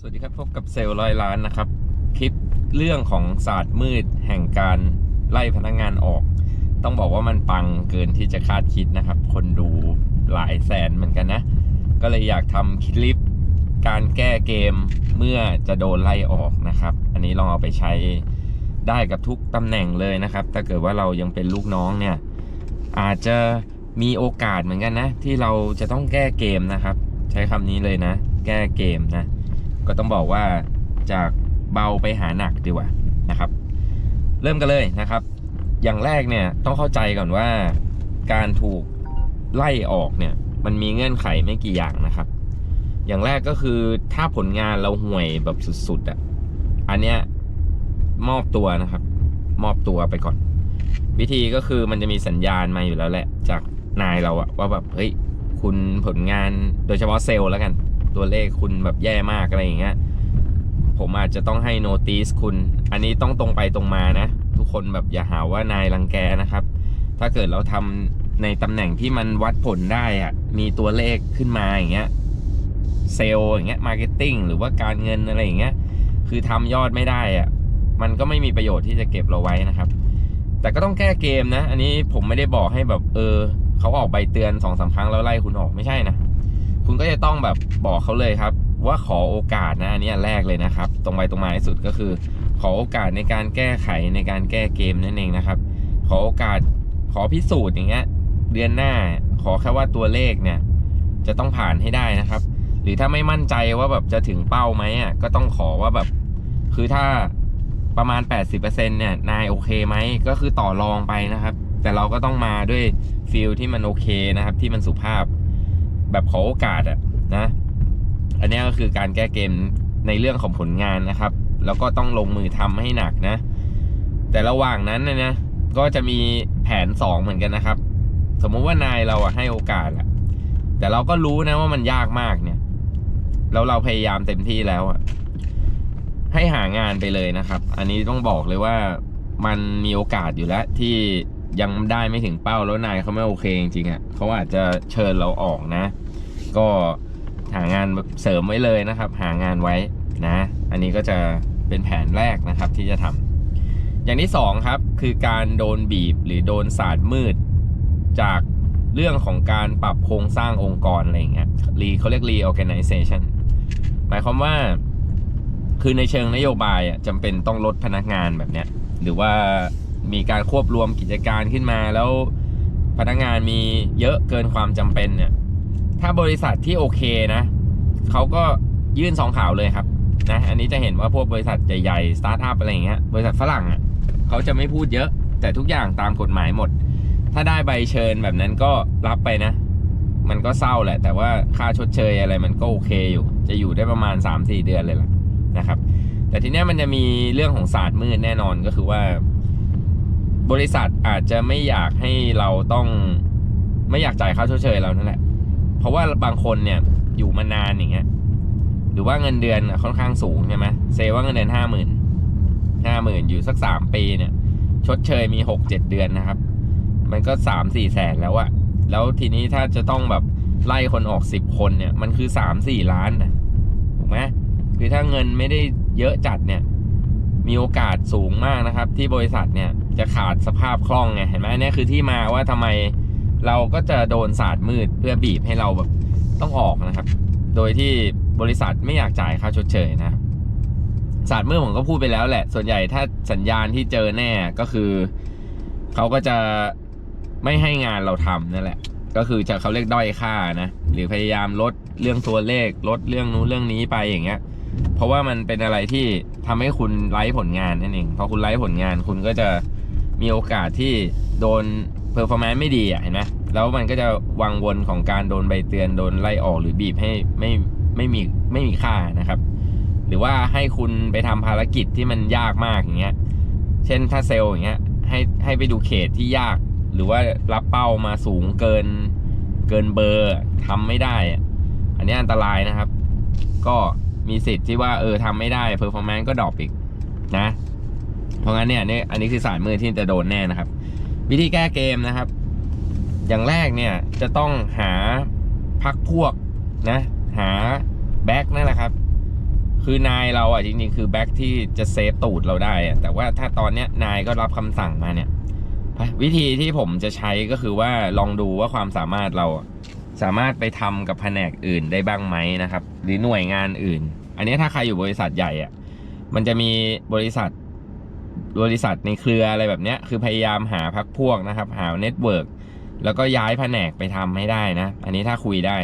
สวัสดีครับพบกับเซลล์ร้อยล้านนะครับ คลิปเรื่องของศาสตร์มืดแห่งการไล่พนักงานออก ต้องบอกว่ามันปังเกินที่จะคาดคิดนะครับ คนดูหลายแสนเหมือนกันนะ ก็เลยอยากทำคลิปการแก้เกมเมื่อจะโดนไล่ออกนะครับ อันนี้ลองเอาไปใช้ได้กับทุกตำแหน่งเลยนะครับ ถ้าเกิดว่าเรายังเป็นลูกน้องเนี่ย อาจจะมีโอกาสเหมือนกันนะ ที่เราจะต้องแก้เกมนะครับ ใช้คำนี้เลยนะ แก้เกมนะ ก็ต้องบอกว่าจากเบาไปหาหนักดีกว่านะครับ เริ่มกันเลยนะครับ อย่างแรกเนี่ยต้องเข้าใจก่อนว่าการถูกไล่ออกเนี่ยมันมีเงื่อนไขไม่กี่อย่างนะครับ อย่างแรกก็คือถ้าผลงานเราห่วยแบบสุดๆอะ่ะอันเนี้ยมอบตัวนะครับ มอบตัวไปก่อน วิธีก็คือมันจะมีสัญญาณมาอยู่แล้วแหละ จากนายเราอะว่าแบบเฮ้ยคุณผลงานโดยเฉพาะเซลล์แล้วกัน ตัวเลขคุณแบบแย่มากอะไรอย่างเงี้ยผมอาจจะต้องให้โนติสคุณ อันนี้ต้องตรงไปตรงมานะ ทุกคนแบบอย่าหาว่านายรังแกนะครับ ถ้าเกิดเราทำในตำแหน่งที่มันวัดผลได้อะมีตัวเลขขึ้นมาอย่างเงี้ยเซลล์อย่างเงี้ยมาร์เก็ตติ้งหรือว่าการเงินอะไรอย่างเงี้ยคือทำยอดไม่ได้อะมันก็ไม่มีประโยชน์ที่จะเก็บเราไว้นะครับ แต่ก็ต้องแก้เกมนะ อันนี้ผมไม่ได้บอกให้แบบเออเขาออกใบเตือนสองสามครั้งแล้วไล่คุณออกไม่ใช่นะ คุณก็จะต้องแบบบอกเขาเลยครับ ว่าขอโอกาสนะอันนี้แรกเลยนะครับ ตรงไปตรงมาที่สุดก็คือ ขอโอกาสในการแก้ไขในการแก้เกมนั่นเองนะครับ ขอโอกาสขอพิสูจน์อย่างเงี้ยเดือนหน้าขอแค่ว่าตัวเลขเนี่ย จะต้องผ่านให้ได้นะครับ หรือถ้าไม่มั่นใจว่าแบบจะถึงเป้าไหมอะก็ต้องขอว่าแบบ คือถ้าประมาณ 80%เนี่ยนายโอเคไหมก็คือต่อรองไปนะครับ แต่เราก็ต้องมาด้วยฟีลที่มันโอเคนะครับ ที่มันสุภาพ แบบขอโอกาสอะนะ อันนี้ก็คือการแก้เกมในเรื่องของผลงานนะครับ แล้วก็ต้องลงมือทำให้หนักนะ แต่ระหว่างนั้นนะนะก็จะมีแผนสองเหมือนกันนะครับ สมมุติว่านายเราอะให้โอกาสอะแต่เราก็รู้นะว่ามันยากมากเนี่ยแล้วเราพยายามเต็มที่แล้วอะให้หางานไปเลยนะครับ อันนี้ต้องบอกเลยว่ามันมีโอกาสอยู่แล้วที่ ยังได้ไม่ถึงเป้าแล้วนายเขาไม่โอเคจริงๆอะ่ะเขาอาจจะเชิญเราออกนะ ก็หางานเสริมไว้เลยนะครับ หางานไว้นะ อันนี้ก็จะเป็นแผนแรกนะครับที่จะทำอย่างที่สองครับคือการโดนบีบหรือโดนศาสตร์มืด จากเรื่องของการปรับโครงสร้างองค์กรอะไรอย่างเงี้ยรีเขาเรียก reorganization หมายความว่าคือในเชิงนโยบายอะจำเป็นต้องลดพนักงานแบบเนี้ยหรือว่า มีการควบรวมกิจการขึ้นมา แล้วพนักงานมีเยอะเกินความจำเป็นเนี่ย ถ้าบริษัทที่โอเคนะเขาก็ยื่นสองข่าวเลยครับนะอันนี้จะเห็นว่าพวกบริษัทใหญ่ๆสตาร์ทอัพอะไรอย่างเงี้ยบริษัทฝรั่งอะเขาจะไม่พูดเยอะแต่ทุกอย่างตามกฎหมายหมด ถ้าได้ใบเชิญแบบนั้นก็รับไปนะ มันก็เศร้าแหละ แต่ว่าค่าชดเชยอะไรมันก็โอเคอยู่ จะอยู่ได้ประมาณ 3-4 เดือนเลยล่ะนะครับ แต่ทีเนี้ยมันจะมีเรื่องของศาสตร์มืดแน่นอนก็คือว่า บริษัทอาจจะไม่อยากให้เราต้องไม่อยากจ่ายค่าชดเชยเรานั่นแหละ เพราะว่าบางคนเนี่ยอยู่มานานอย่างเงี้ยหรือว่าเงินเดือนค่อนข้างสูงใช่ไหมเซว่าเงินเดือนห้าหมื่นห้าหมื่นอยู่สักสามปีเนี่ย ชดเชยมีหกเจ็ดเดือนนะครับ มันก็สามสี่แสนแล้วอะแล้วทีนี้ถ้าจะต้องแบบไล่คนออกสิบคนเนี่ย มันคือสามสี่ล้านนะถูกไหมคือถ้าเงินไม่ได้เยอะจัดเนี่ย มีโอกาสสูงมากนะครับ ที่บริษัทเนี่ย จะขาดสภาพคล่องไงเห็นไหมนี่คือที่มาว่าทำไมเราก็จะโดนศาสตร์มืดเพื่อบีบให้เราแบบต้องออกนะครับ โดยที่บริษัทไม่อยากจ่ายค่าชดเชยนะศาสตร์มืดผมก็พูดไปแล้วแหละ ส่วนใหญ่ถ้าสัญญาณที่เจอแน่ก็คือเขาก็จะไม่ให้งานเราทำนั่นแหละ ก็คือจะเขาเรียกด้อยค่านะหรือพยายามลดเรื่องตัวเลขลดเรื่องนู้นเรื่องนี้ไปอย่างเงี้ย เพราะว่ามันเป็นอะไรที่ทำให้คุณไร้ผลงานนั่นเองพอคุณไร้ผลงานคุณก็จะ มีโอกาสที่โดนเพอร์ฟอร์แมนซ์ไม่ดีอะเห็นไหมแล้วมันก็จะวังวนของการโดนใบเตือนโดนไล่ออกหรือบีบให้ไม่ไม่มีไม่มีค่านะครับ หรือว่าให้คุณไปทำภารกิจที่มันยากมากอย่างเงี้ย เช่นถ้าเซลล์อย่างเงี้ยให้ให้ไปดูเขตที่ยาก หรือว่ารับเป้ามาสูงเกินเกินเบอร์ทำไม่ได้อะอันนี้อันตรายนะครับ ก็มีสิทธิ์ที่ว่าเออทำไม่ได้เพอร์ฟอร์แมนซ์ก็ดรอปอีกนะ เพราะงั้นเนี่ยนี่อันนี้คือสายมือที่จะโดนแน่นะครับ วิธีแก้เกมนะครับ อย่างแรกเนี่ยจะต้องหาพักพวกนะหาแบ็กนั่นแหละครับ คือนายเราอะจริงๆ คือแบ็คที่จะเซฟตูดเราได้อะแต่ว่าถ้าตอนเนี้ยนายก็รับคำสั่งมาเนี่ยวิธีที่ผมจะใช้ก็คือว่าลองดูว่าความสามารถเราสามารถไปทำกับแผนกอื่นได้บ้างไหมนะครับ หรือหน่วยงานอื่น อันนี้ถ้าใครอยู่บริษัทใหญ่อะมันจะมีบริษัท บริษัทในเครืออะไรแบบเนี้ยคือพยายามหาพักพวกนะครับ หาเน็ตเวิร์กแล้วก็ย้ายแผนกไปทำให้ได้นะ อันนี้ถ้าคุยได้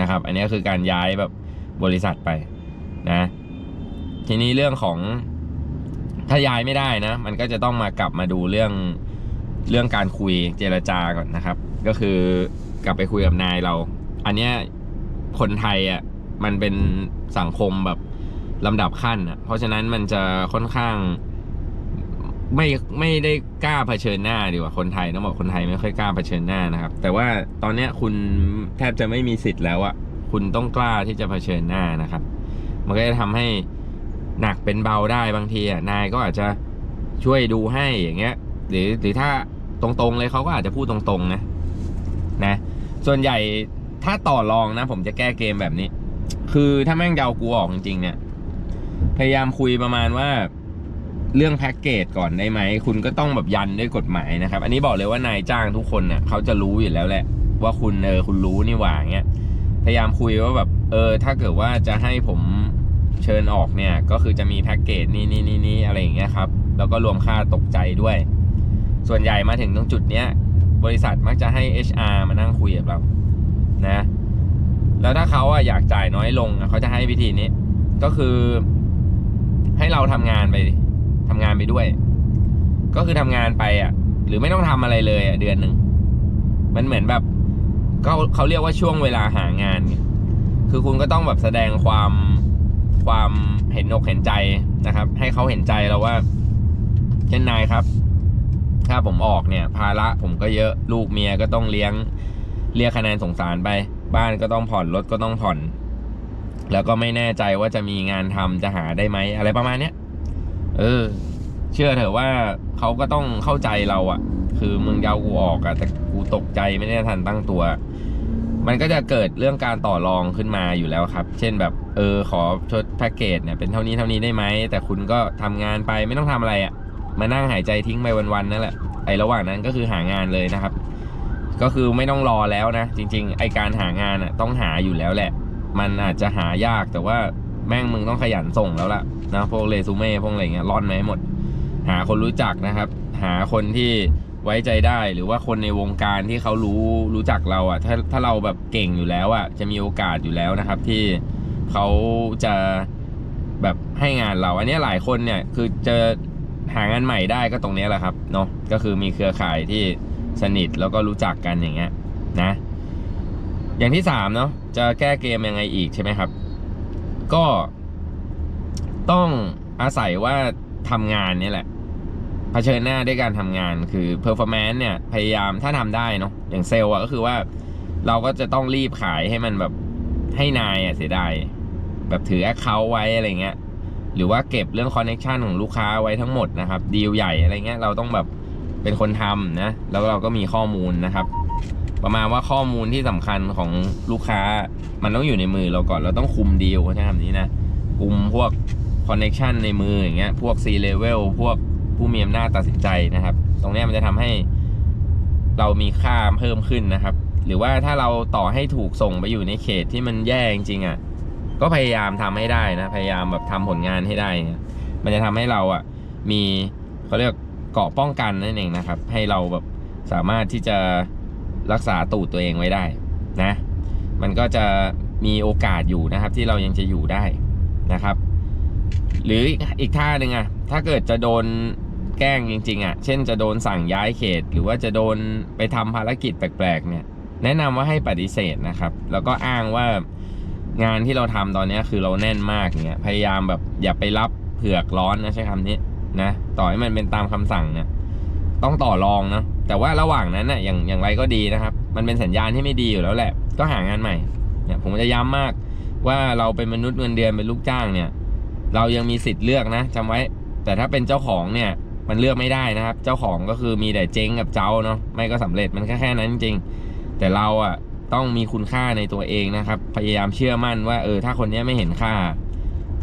นะครับ อันนี้คือการย้ายแบบบริษัทไปนะ ทีนี้เรื่องของถ้าย้ายไม่ได้นะ มันก็จะต้องมากลับมาดูเรื่องเรื่องการคุยเจรจาก่อนนะครับ ก็คือกลับไปคุยกับนายเรา อันเนี้ยคนไทยอะมันเป็นสังคมแบบลำดับขั้นอะเพราะฉะนั้นมันจะค่อนข้าง ไม่ไม่ได้กล้าเผชิญหน้าดีกว่าคนไทยต้องบอกคนไทยไม่ค่อยกล้าเผชิญหน้านะครับ แต่ว่าตอนเนี้ยคุณแทบจะไม่มีสิทธิ์แล้วอะคุณต้องกล้าที่จะเผชิญหน้านะครับ มันก็จะทำให้หนักเป็นเบาได้บางทีอะนายก็อาจจะช่วยดูให้อย่างเงี้ย หรือหรือถ้าตรงๆเลยเขาก็อาจจะพูดตรงๆนะนะ ส่วนใหญ่ถ้าต่อรองนะ ผมจะแก้เกมแบบนี้ คือถ้าแม่งเอากูออกจริงๆเนี่ย พยายามคุยประมาณว่า เรื่องแพ็กเกจก่อนได้ไหม คุณก็ต้องแบบยันด้วยกฎหมายนะครับ อันนี้บอกเลยว่านายจ้างทุกคนเนี่ยเขาจะรู้อยู่แล้วแหละ ว่าคุณเออคุณรู้นี่หว่าเงี้ยพยายามคุยว่าแบบเออ ถ้าเกิดว่าจะให้ผมเชิญออกเนี่ย ก็คือจะมีแพ็กเกจนี่นี่นี่นี่อะไรอย่างเงี้ยครับ แล้วก็รวมค่าตกใจด้วย ส่วนใหญ่มาถึงตรงจุดเนี้ยบริษัทมักจะให้ HR มานั่งคุยกับเรานะ แล้วถ้าเขาอะอยากจ่ายน้อยลงเขาจะให้วิธีนี้ ก็คือให้เราทำงานไป ทำงานไปด้วย ก็คือทำงานไปอะ หรือไม่ต้องทำอะไรเลยอะเดือนหนึ่งมันเหมือนแบบก็เขาเรียกว่าช่วงเวลาหางานคือคุณก็ต้องแบบแสดงความความเห็นอกเห็นใจนะครับ ให้เขาเห็นใจเราว่า เช่นนายครับ ถ้าผมออกเนี่ย ภาระผมก็เยอะลูกเมียก็ต้องเลี้ยงเรียกคะแนนสงสารไป บ้านก็ต้องผ่อนรถก็ต้องผ่อน แล้วก็ไม่แน่ใจว่าจะมีงานทำจะหาได้ไหมอะไรประมาณเนี้ย เออ เชื่อเถอะว่าเขาก็ต้องเข้าใจเราอะ่ะ คือมึงยาวกูออกอะ่ะแต่กูตกใจไม่ได้ทันตั้งตัว มันก็จะเกิดเรื่องการต่อรองขึ้นมาอยู่แล้วครับ เช่นแบบ เออ ขอชดแพ็กเกจเนี่ยเป็นเท่านี้เท่านี้ได้ไหม แต่คุณก็ทำงานไปไม่ต้องทำอะไรอะ่ะ มานั่งหายใจทิ้งไปวันๆนั่นแหละ ไอ้ระหว่างนั้นก็คือหางานเลยนะครับ ก็คือไม่ต้องรอแล้วนะ จริง ๆ ไอการหางานอะต้องหาอยู่แล้วแหละ มันอาจจะหายากแต่ว่า แม่งมึงต้องขยันส่งแล้วล่ะนะพวกเรซูเม่พวกอะไรเงี้ยร่อนมาให้หมด หาคนรู้จักนะครับ หาคนที่ไว้ใจได้หรือว่าคนในวงการที่เขารู้รู้จักเราอะถ้าถ้าเราแบบเก่งอยู่แล้วอะจะมีโอกาสอยู่แล้วนะครับ ที่เขาจะแบบให้งานเรา อันนี้หลายคนเนี่ยคือจอหางานใหม่ได้ก็ตรงนี้แหละครับเนาะก็คือมีเครือข่ายที่สนิทแล้วก็รู้จักกันอย่างเงี้ยนะ อย่างที่สามเนาะจะแก้เกมยังไงอีกใช่ไหมครับ ก็ต้องอาศัยว่าทำงานเนี่ยแหละเผชิญหน้าด้วยการทำงานคือ performance เนี่ย พยายามถ้าทำได้เนาะอย่างเซลล์อะก็คือว่าเราก็จะต้องรีบขายให้มันแบบให้นายอะเสียดายแบบถือแอคเคาท์ไว้อะไรเงี้ยหรือว่าเก็บเรื่องคอนเน็ชันของลูกค้าไว้ทั้งหมดนะครับดีลใหญ่อะไรเงี้ยเราต้องแบบเป็นคนทำนะ แล้วเราก็มีข้อมูลนะครับ ประมาณว่าข้อมูลที่สำคัญของลูกค้ามันต้องอยู่ในมือเราก่อนเราต้องคุมดีลใช้คำนี้นะคุมพวกคอนเน็ชันในมืออย่างเงี้ยพวก C level พวกผู้มีอำนาจตัดสินใจนะครับ ตรงนี้มันจะทำให้เรามีค่าเพิ่มขึ้นนะครับ หรือว่าถ้าเราต่อให้ถูกส่งไปอยู่ในเขตที่มันแย่จริงๆอะก็พยายามทำให้ได้นะพยายามแบบทำผลงานให้ได้ มันจะทำให้เราอะมีเขาเรียกเกาะป้องกันนั่นเองนะครับ ให้เราแบบสามารถที่จะ รักษาตูดตัวเองไว้ได้นะ มันก็จะมีโอกาสอยู่นะครับ ที่เรายังจะอยู่ได้นะครับ หรืออีกท่าหนึ่งอะถ้าเกิดจะโดนแกล้งจริง ๆอะเช่นจะโดนสั่งย้ายเขต หรือว่าจะโดนไปทำภารกิจแปลกๆเนี่ย แนะนำว่าให้ปฏิเสธนะครับ แล้วก็อ้างว่างานที่เราทำตอนนี้คือเราแน่นมากเนี่ยพยายามแบบอย่าไปรับเผือกร้อนนะใช้คำนี้นะ ต่อให้มันเป็นตามคำสั่งเนี่ยต้องต่อรองนะ แต่ว่าระหว่างนั้นน่ะอย่างอย่างไรก็ดีนะครับ มันเป็นสัญญาณที่ไม่ดีอยู่แล้วแหละ ก็หางานใหม่เนี่ยผมจะย้ำมากว่าเราเป็นมนุษย์เงินเดือนเป็นลูกจ้างเนี่ย เรายังมีสิทธิ์เลือกนะจำไว้ แต่ถ้าเป็นเจ้าของเนี่ยมันเลือกไม่ได้นะครับ เจ้าของก็คือมีแต่เจ๊งกับเจ้าเนาะไม่ก็สำเร็จมันแค่แค่นั้นจริง แต่เราอะต้องมีคุณค่าในตัวเองนะครับ พยายามเชื่อมั่นว่าเออถ้าคนนี้ไม่เห็นค่า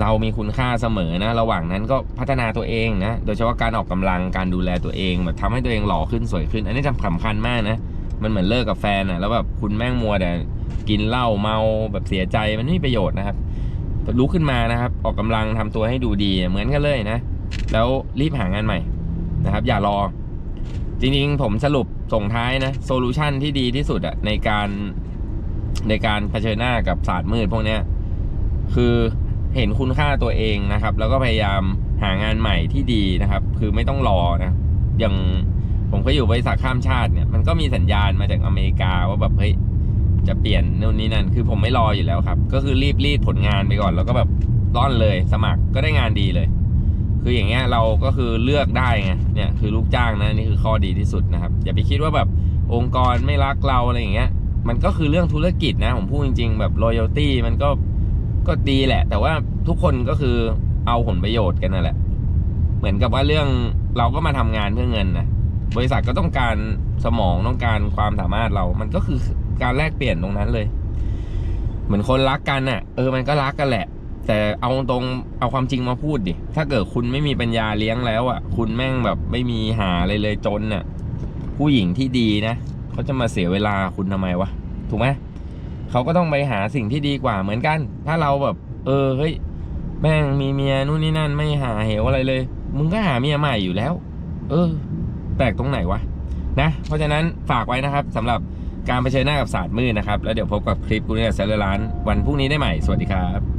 เรามีคุณค่าเสมอนะ ระหว่างนั้นก็พัฒนาตัวเองนะ โดยเฉพาะการออกกำลังการดูแลตัวเองแบบทำให้ตัวเองหล่อขึ้นสวยขึ้น อันนี้จำสำคัญมากนะ มันเหมือนเลิกกับแฟนอะแล้วแบบคุณแม่งมัวแต่กินเหล้าเมาแบบเสียใจมันไม่มีประโยชน์นะครับลุกขึ้นมานะครับ ออกกำลังทำตัวให้ดูดีเหมือนกันเลยนะ แล้วรีบหางานใหม่นะครับ อย่ารอ จริงๆ ผมสรุปส่งท้ายนะโซลูชันที่ดีที่สุดอะในการในการเผชิญหน้ากับศาสตร์มืดพวกเนี้ยคือ เห็นคุณค่าตัวเองนะครับ แล้วก็พยายามหางานใหม่ที่ดีนะครับ คือไม่ต้องรอนะอย่างผมก็อยู่บริษัทข้ามชาติเนี่ยมันก็มีสัญญาณมาจากอเมริกาว่าแบบเฮ้ยจะเปลี่ยนนู่นนี่นั่น คือผมไม่รออยู่แล้วครับ ก็คือรีบรีดผลงานไปก่อน แล้วก็แบบร่อนเลยสมัครก็ได้งานดีเลย คืออย่างเงี้ยเราก็คือเลือกได้ไงเนี่ยคือลูกจ้างนะนี่คือข้อดีที่สุดนะครับ อย่าไปคิดว่าแบบองค์กรไม่รักเราอะไรอย่างเงี้ย มันก็คือเรื่องธุรกิจนะผมพูดจริง ๆ แบบ loyalty มันก็ ก็ดีแหละ แต่ว่าทุกคนก็คือเอาผลประโยชน์กันนั่นแหละ เหมือนกับว่าเรื่องเราก็มาทำงานเพื่อเงินนะบริษัทก็ต้องการสมองต้องการความสามารถเรา มันก็คือการแลกเปลี่ยนตรงนั้นเลย เหมือนคนรักกันน่ะ เออมันก็รักกันแหละ แต่เอาตรงเอาความจริงมาพูดดิถ้าเกิดคุณไม่มีปัญญาเลี้ยงแล้วอะ คุณแม่งแบบไม่มีหาอะไรเลยจนน่ะ ผู้หญิงที่ดีนะเขาจะมาเสียเวลาคุณทำไมวะถูกไหม เขาก็ต้องไปหาสิ่งที่ดีกว่าเหมือนกัน ถ้าเราแบบ เออเฮ้ยแม่งมีเมียนู่นนี่นั่นไม่หาเหวอะไรเลย มึงก็หาเมียใหม่อยู่แล้ว เออ แปลกตรงไหนวะนะเพราะฉะนั้นฝากไว้นะครับสำหรับการเผชิญหน้ากับศาสตร์มืดนะครับ แล้วเดี๋ยวพบกับคลิปกูเนี่ยเซลล์ร้านวันพรุ่งนี้ได้ใหม่ สวัสดีครับ